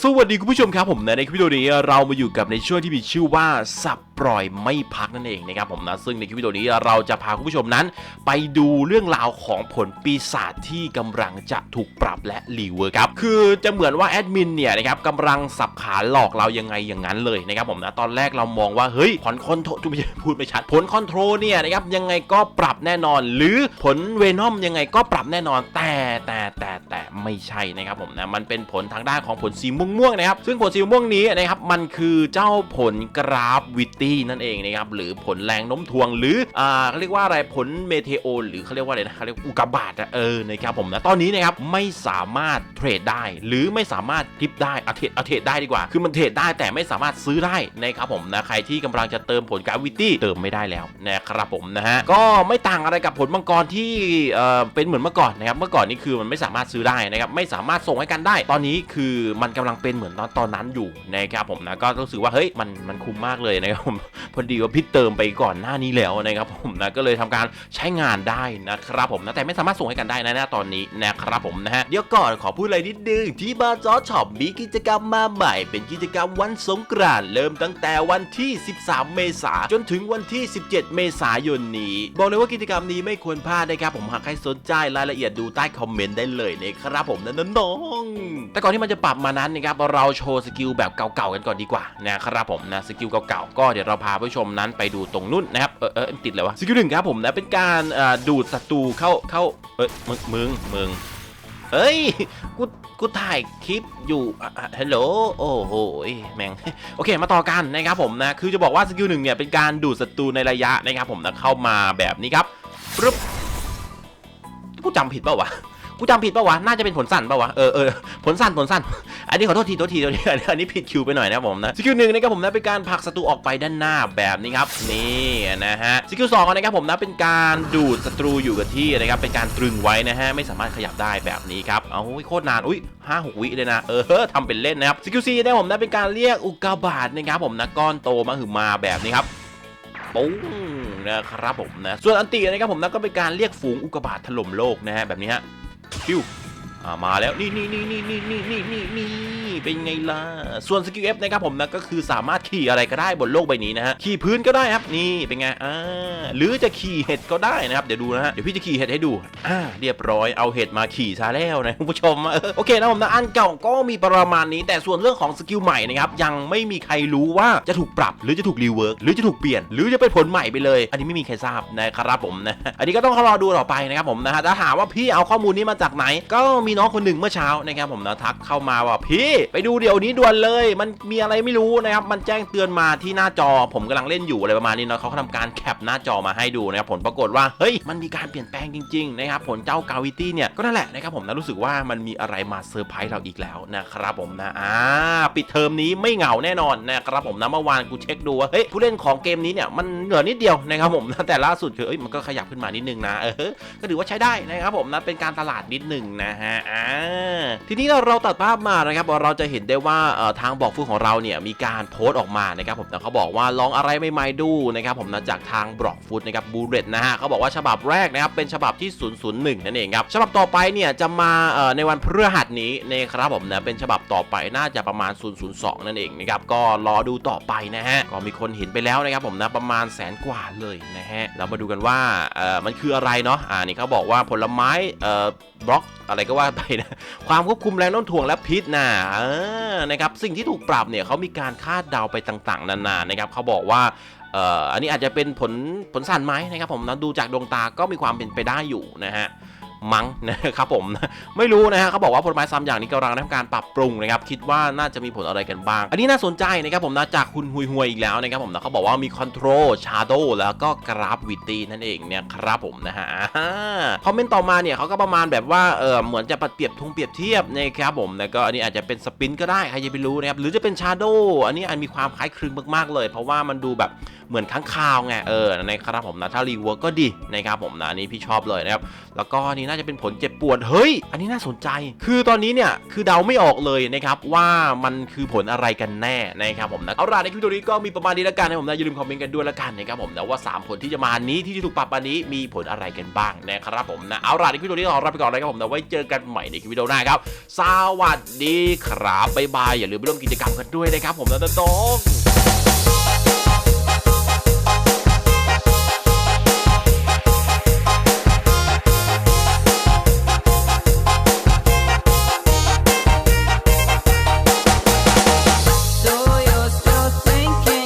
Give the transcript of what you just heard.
สวัสดีคุณผู้ชมครับผมนะในคลิปวิดีโอนี้เรามาอยู่กับในช่วงที่มีชื่อว่าสับ ล่อยไม่พักนั่นเองนะครับผมนะซึ่งในคลิปวิดีโอนี้เราจะพาคุณผู้ชมนั้น ไปดูเรื่องราวของผลปีศาจที่กำลังจะถูกปรับและรีเวิร์ครับคือจะเหมือนว่าแอดมินเนี่ยนะครับกำลังสับขาหลอกเรายังไงอย่างนั้นเลยนะครับผมนะตอนแรกเรามองว่าเฮ้ยผลคอนโทรไม่ใช่พูดไม่ชัดผลคอนโทรลเนี่ยนะครับยังไงก็ปรับแน่นอน หรือผลเวนอมยังไงก็ปรับแน่นอนแต่แต่แต่แต่ไม่ใช่นะครับผมนะมันเป็นผลทางด้านของผลสีม่วงๆนะครับซึ่งผลสีม่วงนี้นะครับมันคือเจ้าผลกราฟวิตตี้นั่นเองนะครับหรือผลแรงโน้มถ่วงหรืออ่าเขาเรียกว่าอะไรผลเมเทโอหรือเขาเรียกว่าอะไรนะเขาเรียกอุกกาบาตอะเออนะครับผมนะตอนนี้นะครับไม่สามารถเทรดได้ หรือไม่สามารถคลิปได้เอาเทรดเอาเทรดได้ดีกว่า คือมันเทรดได้แต่ไม่สามารถซื้อได้นะครับผมนะใครที่กำลังจะเติมผลกราฟวิตี้เติมไม่ได้แล้วนะครับผมนะฮะก็ไม่ต่างอะไรกับผลมังกรที่เอ่อเป็นเหมือนเมื่อก่อนนะครับเมื่อก่อนนี่คือมันไม่สามารถซื้อได้นะครับไม่สามารถส่งให้กันได้ ตอนนี้คือมันกำลังเป็นเหมือนตอนตอนนั้นอยู่นะครับผมนะก็รู้สึกว่าเฮ้ยมันมันคุ้มมากเลยนะครับผพอดีว่าพี่เติมไปก่อนหน้านี้แล้วนะครับผมนะก็เลยทำการใช้งานได้นะครับผมนะแต่ไม่สามารถส่งให้กันได้นะตอนนี้นะครับผมนะฮะเดี๋ยวก่อนขอพูดอะไรนิดนึงที่บาร์จอช็อปมีกิจกรรมมาใหม่ เป็นกิจกรรมวันสงกรานต์เริ่มตั้งแต่วันที่ 13 เมษายนจนถึงวันที่ 17 เมษายนนี้ บอกเลยว่ากิจกรรมนี้ไม่ควรพลาดนะครับผมหากใครสนใจรายละเอียดดูใต้คอมเมนต์ได้เลยนะครับผมนะน้องแต่ก่อนที่มันจะปรับมานั้นนะครับเราโชว์สกิลแบบเก่าๆกันก่อนดีกว่านะครับผมนะสกิลเก่าๆก็เดี๋ยวเราพาผู้ชมนั้นไปดูตรงนู้นนะครับเออเออติดเลยวะสกิลหนึ่งครับผมนะเป็นการดูดศัตรูเข้าเข้าเอ้ยมึงมึงมึงเฮ้ย กู กูถ่ายคลิปอยู่ฮัลโหล โอ้โห แม่ง โอเค มาต่อกันนะครับผมนะ คือจะบอกว่าสกิลหนึ่งเนี่ย เป็นการดูดศัตรูในระยะนะครับผมนะ เข้ามาแบบนี้ครับปึ๊บ กูจำผิดเปล่าวะ กูจำผิดปล่าวะ น่าจะเป็นผลสั้นปล่าวะ เออเออผลสั้นผลสั้นอันนี้ขอโทษทีโทษทีโทษทีอันนี้ผิดคิวไปหน่อยนะผมนะ สกิลหนึ่งนะครับผมนะเป็นการผลักศัตรูออกไปด้านหน้าแบบนี้ครับ นี่นะฮะ สกิลสองนะครับผมนะเป็นการดูดศัตรูอยู่กับที่นะครับ เป็นการตรึงไว้นะฮะ ไม่สามารถขยับได้แบบนี้ครับ เอาโคตรนาน อุ้ยห้าหกวิเลยนะ เออทำเป็นเล่นนะครับ สกิลซีนะครับผมนะเป็นการเรียกอุกกาบาตนะครับผมนะก้อนโตมาหือมาแบบนี้ครับปุ้งนะครับผมนะ ส่วนอันตีนะครับผมนะก็เป็นการเรียกฝูงอุกกาบาตถล่มโลกนะฮะแบบนี้ฮะ คิวอ่ามาแล้วนี่นี่นี่นี่นี่นี่นี่นี่ เป็นไงล่ะ ส่วนสกิลเอฟนะครับผมนะก็คือสามารถขี่อะไรก็ได้บนโลกใบนี้นะฮะ ขี่พื้นก็ได้ครับนี่เป็นไง อ่า หรือจะขี่เห็ดก็ได้นะครับ เดี๋ยวดูนะฮะ เดี๋ยวพี่จะขี่เห็ดให้ดู อ่า เรียบร้อย เอาเห็ดมาขี่ซะแล้วนะคุณผู้ชมโอเคนะผมนะ อันเก่าก็มีประมาณนี้ แต่ส่วนเรื่องของสกิลใหม่นะครับ ยังไม่มีใครรู้ว่าจะถูกปรับ หรือจะถูกรีเวิร์กหรือจะถูกเปลี่ยน หรือจะเป็นผลใหม่ไปเลย อันนี้ไม่มีใครทราบนะครับผมนะ อันนี้ก็ต้องรอดูต่อไปนะครับผมนะฮะถ้าถามว่าพี่เอาข้อมูลนี้มาจากไหน ก็มีน้องคนหนึ่งเมื่อเช้านะครับผมนะทักเข้ามาว่าพี่ไปดูเดี๋ยวนี้ด่วนเลย มันมีอะไรไม่รู้นะครับ มันแจ้งเตือนมาที่หน้าจอ ผมกำลังเล่นอยู่อะไรประมาณนี้เนาะเขาก็ทำการแคปหน้าจอมาให้ดูนะครับผลปรากฏว่าเฮ้ยมันมีการเปลี่ยนแปลงจริงๆนะครับผลเจ้ากาวิตี้เนี่ยก็นั่นแหละนะครับผมนะรู้สึกว่ามันมีอะไรมาเซอร์ไพรส์เราอีกแล้วนะครับผมนะอ่าปิดเทอมนี้ไม่เหงาแน่นอนนะครับผมนะเมื่อวานกูเช็คดูว่าเฮ้ยผู้เล่นของเกมนี้เนี่ยมันเหลือนิดเดียวนะครับผมนะแต่ล่าสุดคือเอ้ยมันก็ขยับขึ้นมานิดนึงนะเออก็ถือว่าใช้ได้นะครับผมนะเป็นการตลาดนิดหนึ่งนะฮะอ่าทีนี้เราเราตัดภาพมานะครับเราจะจะเห็นได้ว่าทางบอกฟูของเราเนี่ยมีการโพสต์ออกมานะครับผมแต่เขาบอกว่าลองอะไรใหม่ๆดูนะครับผมนะจากทางบล็อกฟุตนะครับบูเรตนะฮะเขาบอกว่าฉบับแรกนะครับเป็นฉบับที่ 001 นั่นเองครับฉบับต่อไปเนี่ยจะมาในวันพฤหัสนี้นะครับผมนะเป็นฉบับต่อไปน่าจะประมาณ 002 นั่นเองนะครับก็รอดูต่อไปนะฮะก็มีคนเห็นไปแล้วนะครับผมนะประมาณแสนกว่าเลยนะฮะเรามาดูกันว่ามันคืออะไรเนาะอ่านี่เขาบอกว่าผลไม้บล็อกอะไรก็ว่าไปนะความควบคุมแรงโน้มถ่วงและพิษนะเออนะครับสิ่งที่ถูกปรับเนี่ยเขามีการคาดเดาไปต่างๆ นานานะครับเขาบอกว่าเอ่ออันนี้อาจจะเป็นผลผลสั่นไหมนะครับผมนะดูจากดวงตาก็มีความเป็นไปได้อยู่นะฮะ มั้งนะครับผมไม่รู้นะฮะเขาบอกว่าผลไม้ซ้ำอย่างนี้กำลังทำการปรับปรุงนะครับคิดว่าน่าจะมีผลอะไรกันบ้าง อันนี้น่าสนใจนะครับผมนะจากคุณฮุยฮวยอีกแล้วนะครับผมนะเขาบอกว่ามีคอนโทรลชาร์โดแล้วก็กราฟวิตีนั่นเองเนี่ยครับผมนะฮะคอมเมนต์ต่อมาเนี่ยเขาก็ประมาณแบบว่าเออเหมือนจะปัดเปรียบทงเปรียบเทียบนะครับผมแล้วก็อันนี้อาจจะเป็นสปินก็ได้ใครจะไปรู้นะครับหรือจะเป็นชาร์โดอันนี้อันมีความคล้ายคลึงมากๆเลย เพราะว่ามันดูแบบเหมือนค้างคาวไงเออนะครับผมนะถ้ารีเวิร์กก็ดีนะครับผมนะอันนี้พี่ชอบเลยนะครับแล้วก็อันน่าจะเป็นผลเจ็บปวดเฮ้ย อันนี้น่าสนใจ คือตอนนี้เนี่ยคือเดาไม่ออกเลยนะครับว่ามันคือผลอะไรกันแน่นะครับผมนะเอาล่ะในคลิปวิดีโอนี้ก็มีประมาณนี้แล้วกันนะผมนะอย่าลืมคอมเมนต์กันด้วยละกันนะครับผมนะว่า 3 ผลที่จะมานี้ที่ถูกปรับมานี้มีผลอะไรกันบ้างนะครับผมนะเอาล่ะในคลิปวิดีโอนี้ขอลาไปก่อนนะครับผมนะไว้เจอกันใหม่ในคลิปวิดีโอหน้าครับสวัสดีครับบ๊ายบายอย่าลืมไปร่วมกิจกรรมกันด้วยนะครับผมนะน้อง